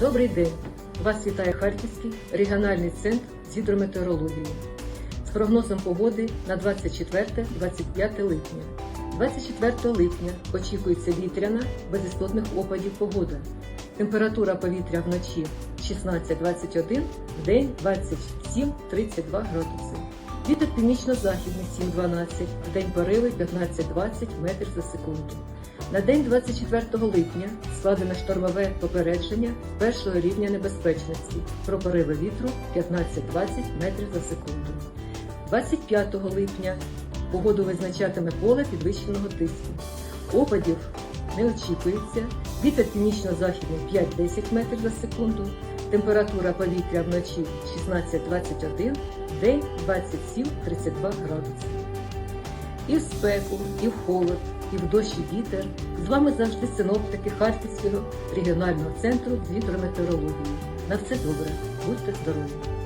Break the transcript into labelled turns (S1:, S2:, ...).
S1: Добрий день! Вас вітає Харківський регіональний центр з гідрометеорології з прогнозом погоди на 24-25 липня. 24 липня очікується вітряна без істотних опадів погода. Температура повітря вночі 16-21, в день 27-32 градуси. Вітер північно-західний 7-12, в день пориви 15-20 метрів за секунду. На день 24 липня складено штормове попередження першого рівня небезпечності про пориви вітру 15-20 метрів за секунду. 25 липня погоду визначатиме поле підвищеного тиску. Опадів не очікується. Вітер північно-західний 5-10 метрів за секунду. Температура повітря вночі 16-21, день 27-32 градуси. І в спеку, і в холод, і в дощ і вітер. З вами завжди синоптики Харківського регіонального центру з вітрометеорології. На все добре, будьте здорові!